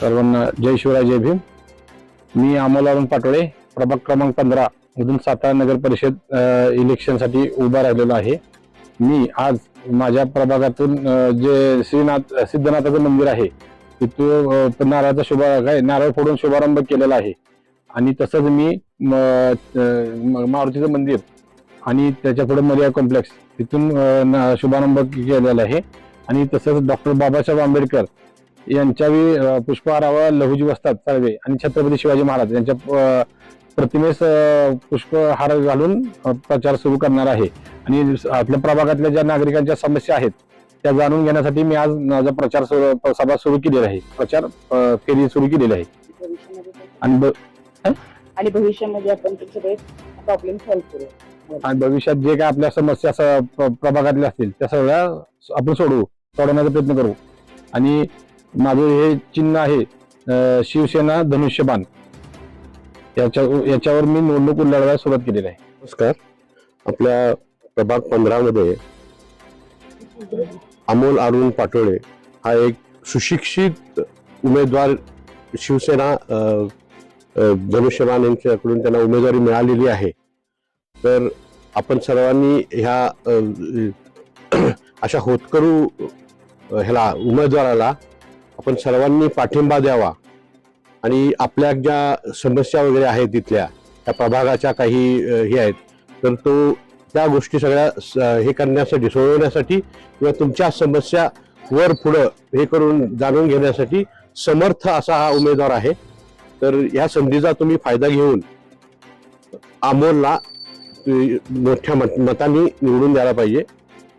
सर्वांना जय शिवराय जय भीम. मी अमोल अरुण पाटोळे प्रभाग क्रमांक पंधरा मधून सातारा नगर परिषद इलेक्शनसाठी उभा राहिलेलो आहे. मी आज माझ्या प्रभागातून जे श्रीनाथ सिद्धनाथाचं मंदिर आहे तिथून नारळाचा शुभारंभ आहे नारळ फोडून शुभारंभ केलेला आहे. आणि तसंच मी म, म- मारुतीचं मंदिर आणि त्याच्या पुढे मरिया कॉम्प्लेक्स तिथून न- शुभारंभ केलेला आहे. आणि तसंच डॉक्टर बाबासाहेब आंबेडकर यांच्या पुष्पहारावर लहुजी वस्तात चालवे आणि छत्रपती शिवाजी महाराज यांच्या प्रतिमेस पुष्पहार घालून प्रचार सुरू करणार आहे. आणि आपल्या प्रभागातल्या ज्या नागरिकांच्या समस्या आहेत त्या जाणून घेण्यासाठी मी आज माझा प्रचार सभा सुरू केलेला आहे. प्रचार फेरी सुरू केलेली आहे. आणि आणि भविष्यामध्ये आपण प्रॉब्लेम सॉल्व्ह करू. आणि भविष्यात जे काय आपल्या समस्या प्रभागातल्या असतील त्या सगळ्या आपण सोडवू सोडवण्याचा प्रयत्न करू. आणि माझं हे चिन्ह आहे शिवसेना धनुष्यबाण. याच्या याच्यावर मी निवडणूक लढायला सुरुवात केलेली आहे. नमस्कार. आपल्या प्रभाग पंधरामध्ये अमोल अरुण पाटोळे हा एक सुशिक्षित उमेदवार शिवसेना धनुष्यबाण यांच्याकडून त्यांना उमेदवारी मिळालेली आहे. तर आपण सर्वांनी ह्या अशा होतकरू ह्याला उमेदवाराला आपण सर्वांनी पाठिंबा द्यावा. आणि आपल्या ज्या समस्या वगैरे आहेत तिथल्या त्या प्रभागाच्या काही हे आहेत तर तो त्या गोष्टी सगळ्या स- हे करण्यासाठी सोडवण्यासाठी किंवा तुमच्या समस्या वर पुढं हे करून जाणून घेण्यासाठी समर्थ असा हा उमेदवार आहे. तर ह्या संधीचा तुम्ही फायदा घेऊन अमोलला मोठ्या मत मतांनी निवडून द्यायला पाहिजे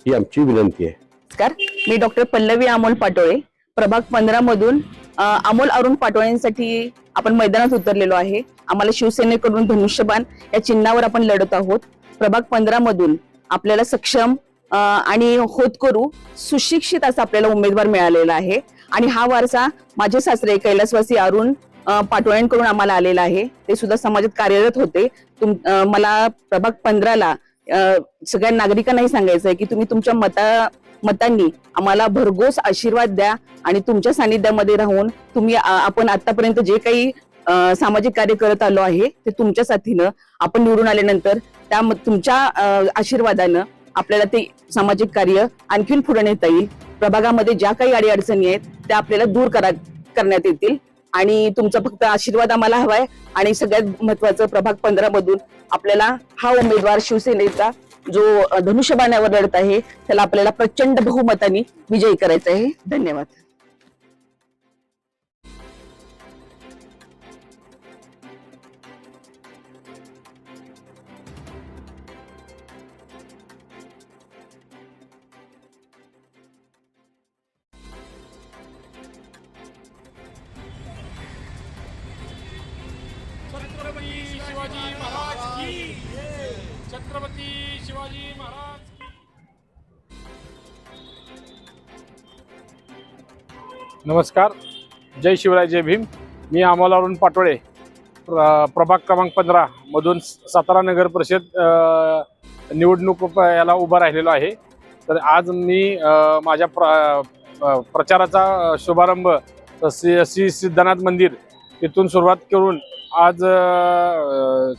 ही आमची विनंती आहे. नमस्कार. मी डॉक्टर पल्लवी अमोल पाटोळे. प्रभाग पंधरा मधून अमोल अरुण पाटोळेंसाठी आपण मैदानात उतरलेलो आहे. आम्हाला शिवसेनेकडून धनुष्यबाण या चिन्हावर आपण लढत आहोत. प्रभाग पंधरा मधून आपल्याला सक्षम आणि आणि होतकरू सुशिक्षित असा आपल्याला उमेदवार मिळालेला आहे. आणि हा वारसा माझे सासरे कैलासवासी अरुण अ, आम्हाला आलेला आहे. ते सुद्धा समाजात कार्यरत होते. तुम मला प्रभाग पंधराला सगळ्या नागरिकांनाही सांगायचं आहे की तुम्ही तुमच्या मता मतांनी आम्हाला भरघोस आशीर्वाद द्या आणि तुमच्या सानिध्यामध्ये राहून तुम्ही आपण आतापर्यंत जे काही सामाजिक कार्य करत आलो आहे ते तुमच्या साथीनं आपण निवडून आल्यानंतर त्या तुमच्या आशीर्वादानं आपल्याला ते सामाजिक कार्य आणखीन पुढे नेता येईल. प्रभागामध्ये ज्या काही अडीअडचणी आहेत त्या आपल्याला दूर करा करण्यात येतील. आणि तुमचा फक्त आशीर्वाद आम्हाला हवाय. आणि सगळ्यात महत्वाचं प्रभाग पंधरा मधून आपल्याला हा उमेदवार शिवसेनेचा जो धनुष्यबाण्यावर लढत आहे त्याला आपल्याला प्रचंड बहुमताने विजयी करायचा आहे. धन्यवाद. शिवाजी महाराज की छत्रपती शिवाजी महाराज. नमस्कार. जय शिवराय जय भीम. मी अमोल अरुण पाटोळे. प्र- प्रभाग क्रमांक पंधरा मधून सातारा नगर परिषद निवडणूक याला उभा राहिलेलो आहे. तर आज मी माझ्या प्र प्रचाराचा शुभारंभ श्री श्री सिद्धनाथ मंदिर तिथून सुरुवात करून आज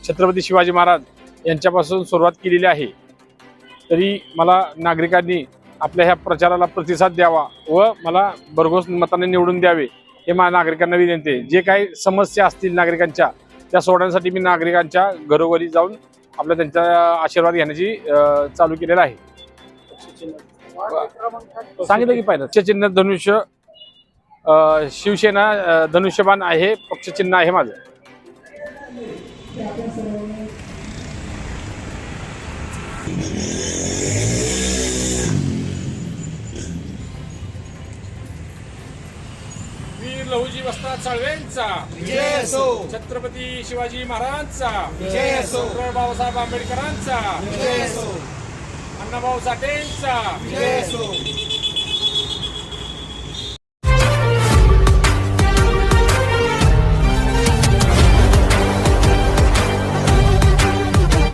छत्रपती शिवाजी महाराज यांच्यापासून सुरुवात केलेली आहे. तरी मला नागरिकांनी आपल्या ह्या प्रचाराला प्रतिसाद द्यावा व मला भरघोस मताने निवडून द्यावे हे माझ्या नागरिकांना विनंती आहे. जे काही समस्या असतील नागरिकांच्या त्या सोडवण्यासाठी मी नागरिकांच्या घरोघरी जाऊन आपल्या त्यांचा आशीर्वाद घेण्याची चालू केलेला आहे. सांगितलं की पाहिलं पक्षचिन्ह धनुष्य शिवसेना धनुष्यबान धनुष्यबाण आहे पक्षचिन्ह आहे माझं. वस्ताद साळवेंचा विजय असो. छत्रपती शिवाजी महाराजांचा. विजय असो. डॉक्टर बाबासाहेब आंबेडकरांचा. विजय असो. अण्णाभाऊ साठेंचा. विजय असो.